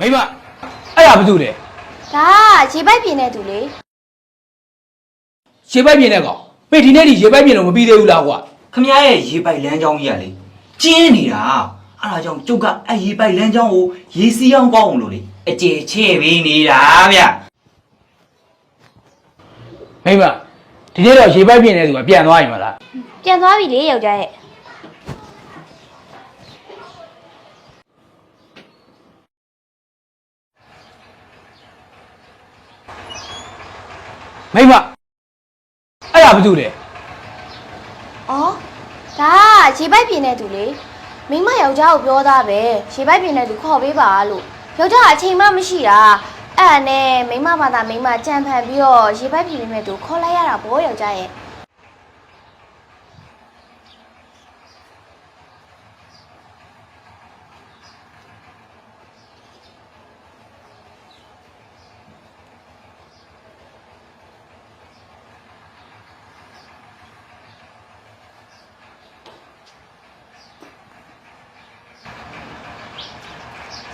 မိမအဲ့ဒါဘာလုပ်လဲဒါကရေပိုက်ပြင်းတဲ့သူလေရေပိုက်ပြင်းတဲ့ကောင်ပေဒီနေ့ဒီရေပိုက်ပြင်းလို့မပြီးသေးဘူးလားကွာခမရရဲ့ရေပိုက်လမ်းကြောင်းကြီးကလေကျင်းနေတာအဲ့ဒါကြောင့်ကျုပ်ကအဲ့ရေပိုက်လမ်းကြောင်းကိုရေစီးအောင်ကောင်းအောင်လို့လေအကျယ်ချဲ့ပေးနေတာဗျမိမဒီနေ့တော့ရေပိုက်ပြင်းတဲ့သူကပြန်သွားရင်မလားပြန်သွားပြီလေယောက်ျားရဲ့ မိမအဲ့ဒါဘာလုပ်လဲဩဒါကရေပိုက်ပြင်းတဲ့သူလေမိမယောက်ျားကိုပြောသားပဲရေပိုက်ပြင်းတဲ့သူခေါ်ပေးပါလို့ယောက်ျားကအချိန်မှမရှိတာအဲ့ဒါနဲ့မိမဘာသာမိမကြံဖန်ပြီးတော့ရေပိုက်ပြင်းနေတဲ့သူခေါ်လိုက်ရတာဗောယောက်ျားရဲ့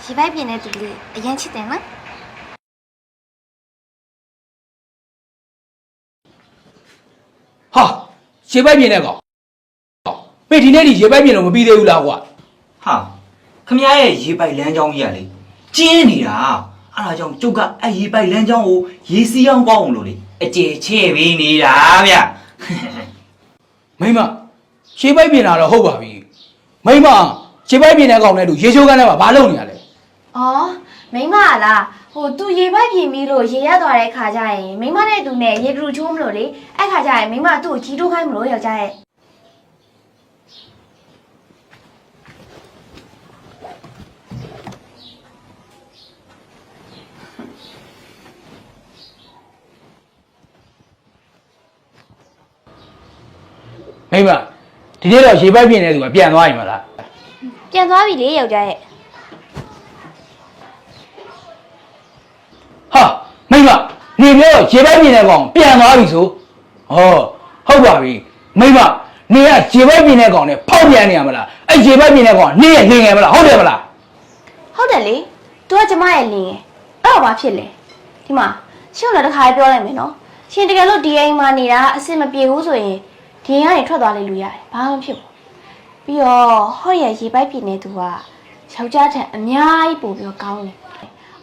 ရေပိုက်ပြင်းတဲ့သူလေးအရင်ချစ်တယ်နော်ဟာရေပိုက်ပြင်းတဲ့ကောင်ပေဒီနေ့ဒီရေပိုက်ပြင်းလို့မပြီးသေးဘူးလားကွာဟာခမရရဲ့ရေပိုက်လမ်းကြောင်းကြီးကလေကျင်းနေတာအဲ့ဒါကြောင့်ကျုပ်ကအဲ့ရေပိုက်လမ်းကြောင်းကိုရေစီးအောင်ကောင်းအောင်လို့လေအကျယ်ချဲ့ပေးနေတာဗျမိမရေပိုက်ပြင်းတာတော့ဟုတ်ပါပြီမိမရေပိုက်ပြင်းတဲ့ကောင်နဲ့တူရေချိုးကန်းထဲမှာဘာလုပ်နေရလဲ ဩမိမလားဟိုသူရေပိုက်ပြင်းပြီးလို့ရေရသွားတဲ့ခါကျရင်မိမနဲ့သူနဲ့ရေတူချိုးမလို့လေအဲ့ခါကျရင်မိမသူ့ကိုကြီးတိုးခိုင်းမလို့ယောက်ျားရဲ့မိမဒီနေ့တော့ရေပိုက်ပြင်းတဲ့သူကပြန်သွားရင်မလားပြန်သွားပြီလေယောက်ျားရဲ့ ဟာမိမနေပြောတော့ရေပိုက်ပြင်းတဲ့ကောင်ပြန်သွားပြီဆိုဟောဟုတ်ပါပြီမိမနေကရေပိုက်ပြင်းတဲ့ကောင်နဲ့ဖောက်ပြန်နေရမလားအဲ့ရေပိုက်ပြင်းတဲ့ကောင်ကနေရလင်ငယ်မလားဟုတ်တယ်မလားဟုတ်တယ်လေသူကကျမရဲ့လင်းရဲ့အဲ့တော့ဘာဖြစ်လဲဒီမှာရှင်းတော့တစ်ခါလေးပြောလိုက်မယ်နော်ရှင်တကယ်လို့ဒီအိမ်မှာနေတာအဆင်မပြေဘူးဆိုရင်ဒီအိမ်ကနေထွက်သွားလေလူရတယ်ဘာမှမဖြစ်ဘူးပြီးတော့ဟော့ရဲ့ရေပိုက်ပြင်းနေသူကယောက်ျားထက်အများကြီးပိုပြီးတော့ကောင်းတယ်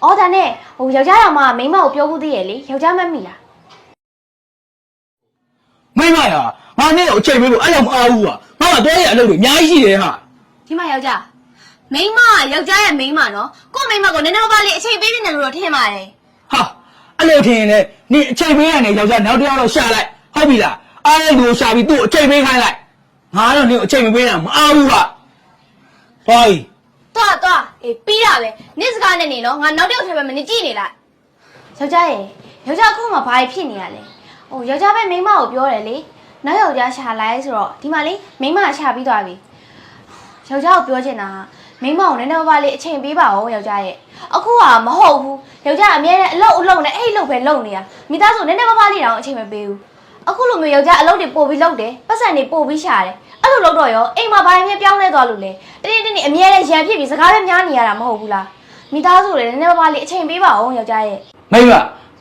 အော်ဒါနဲ့ဟိုယောက်ျားတော်မမိန်းမကိုပြောခုသေးရဲ့လေယောက်ျားမမိလားမိမရငါနဲ့တော့အချိန်ပေးလို့အဲ့လောက်မအားဘူးကွာငါကတော့ရအလုပ်တွေအများကြီးရှိတယ်ဟာဒီမှာယောက်ျားမိန်းမကယောက်ျားရဲ့မိန်းမနော်ကို့မိန်းမကိုနည်းနည်းပါးပါးလေးအချိန်ပေးနေတယ်လို့တော့ထင်ပါတယ်ဟာအဲ့လိုထင်ရင်လည်းနေအချိန်ပေးရနေယောက်ျားနောက်တစ်ယောက်တော့ရှာလိုက်ဟုတ်ပြီလားအားလုံးကိုရှာပြီးသူ့အချိန်ပေးခိုင်းလိုက်ငါတော့နေကိုအချိန်မပေးတာမအားဘူးဟာဟောကြီးတွားတွား အေးပြီးတာပဲနေ့စကားနဲ့နေနော်ငါနောက်တစ်ယောက်ထဲပဲမနေကြည့်နေလိုက်ယောက်ျားရေယောက်ျားအခုမှဘာဖြစ်နေရလဲဟိုယောက်ျားပဲမိန်းမကိုပြောတယ်လေနောက်ယောက်ျားရှာလိုက်ဆိုတော့ဒီမှာလေမိန်းမရှာပြီးသွားပြီယောက်ျားကိုပြောချင်တာကမိန်းမကိုနည်းနည်းပါးပါးလေးအချိန်ပေးပါဦးယောက်ျားရဲ့အခုကမဟုတ်ဘူးယောက်ျားအမြဲတမ်းအလုပ်အလုပ်နဲ့အဲ့အလုပ်ပဲလုပ်နေတာမိသားစုနည်းနည်းပါးပါးလေးတောင်အချိန်မပေးဘူး အခုလိုမျိုးယောက်ျားအလုပ်တွေပို့ပြီးလုပ်တယ်ပတ်စံတွေပို့ပြီးရှာတယ်အဲ့လိုလုပ်တော့ရောအိမ်မှာဘာရင်ပြောင်းလဲသွားလို့လဲတနေ့တနေ့အမြဲတမ်းရံဖြစ်ပြီးစကားပဲများနေရတာမဟုတ်ဘူးလားမိသားစုတွေနည်းနည်းပါးပါးလေးအချိန်ပေးပါဦးယောက်ျားရဲ့မိမ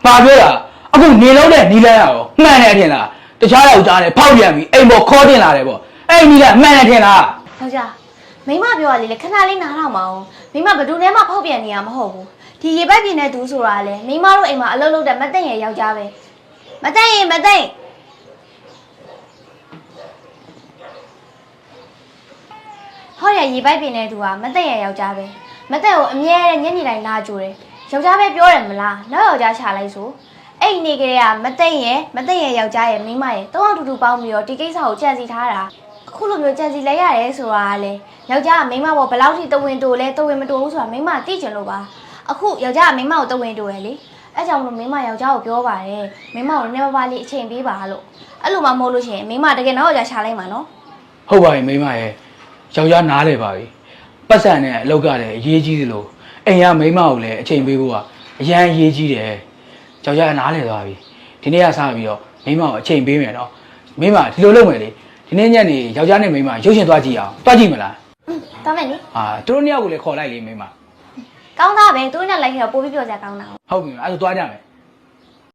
ပါပြောတာအခုနေလုံးတဲ့နီးလန်းရအောင်မှန်တယ်ထင်လားတခြားယောက်ျားနဲ့ဖောက်ပြန်ပြီးအိမ်ပေါ်ခေါ်တင်လာတယ်ပေါ့အဲ့နီးလန်းမှန်တယ်ထင်လားယောက်ျားမိမပြောရလေလေခဏလေးနားထောင်ပါအောင်မိမဘယ်သူနဲ့မှဖောက်ပြန်နေရမဟုတ်ဘူးဒီရေပိုက်ပြင်းတဲ့သူဆိုတာလေမိမတို့အိမ်မှာအလုပ်လုပ်တဲ့မသိရင်ယောက်ျားပဲမသိရင်မသိဟော ရရေပိုက်ပြင်းတဲ့သူကမသိရင်ယောက်ျားပဲမသိကိုအမြဲတမ်းညနေတိုင်းလာကြိုတယ်ယောက်ျားပဲပြောတယ်မလားနောက်ယောက်ျားရှာလိုက်ဆိုအဲ့ဒီနေကလေးကမသိရင်မသိရင်ယောက်ျားရဲ့မိမရဲ့တောင်းအတူတူပေါင်းပြီးတော့ဒီကိစ္စကိုကြံစီထားတာအခုလိုမျိုးကြံစီလဲရတယ်ဆိုတာကလေယောက်ျားကမိန်းမပေါ်ဘယ်လောက်ထိတဝင်းတိုလဲတဝင်းမတိုဘူးဆိုတာမိန်းမသိချင်လို့ပါအခုယောက်ျားကမိန်းမကိုတဝင်းတိုရယ်လေအဲကြောင့်မလို့မိန်းမယောက်ျားကိုပြောပါတယ်မိန်းမကိုနည်းနည်းပါးပါးလေးအချိန်ပေးပါလို့အဲ့လိုမှမဟုတ်လို့ရှိရင်မိန်းမတကယ်တော့ယောက်ျားရှာလိုက်မှာနော်ဟုတ်ပါပြီမိမရဲ့ ယောက်ျားနားလေပါပြီပတ်စံနဲ့အလောက်ကလည်းအရေးကြီးသလိုအိမ်ကမိမကိုလည်းအချိန်ပေးဖို့ကအရန်အရေးကြီးတယ်ယောက်ျားနားလေသွားပြီဒီနေ့ကစပြီးတော့မိမကိုအချိန်ပေးမယ်နော်မိမဒီလိုလုပ်မယ်လေဒီနေ့ညနေယောက်ျားနဲ့မိမရုပ်ရှင်သွားကြည့်အောင်သွားကြည့်မလားอืมသွားမယ်နိအာသူတို့နှစ်ယောက်ကိုလည်းခေါ်လိုက်လေမိမကောင်းသားပဲသူနဲ့လိုက်ခဲ့တော့ပို့ပြီးပြောကြကောင်းတာဟုတ်ပြီအဲ့ဒါသွားကြမယ်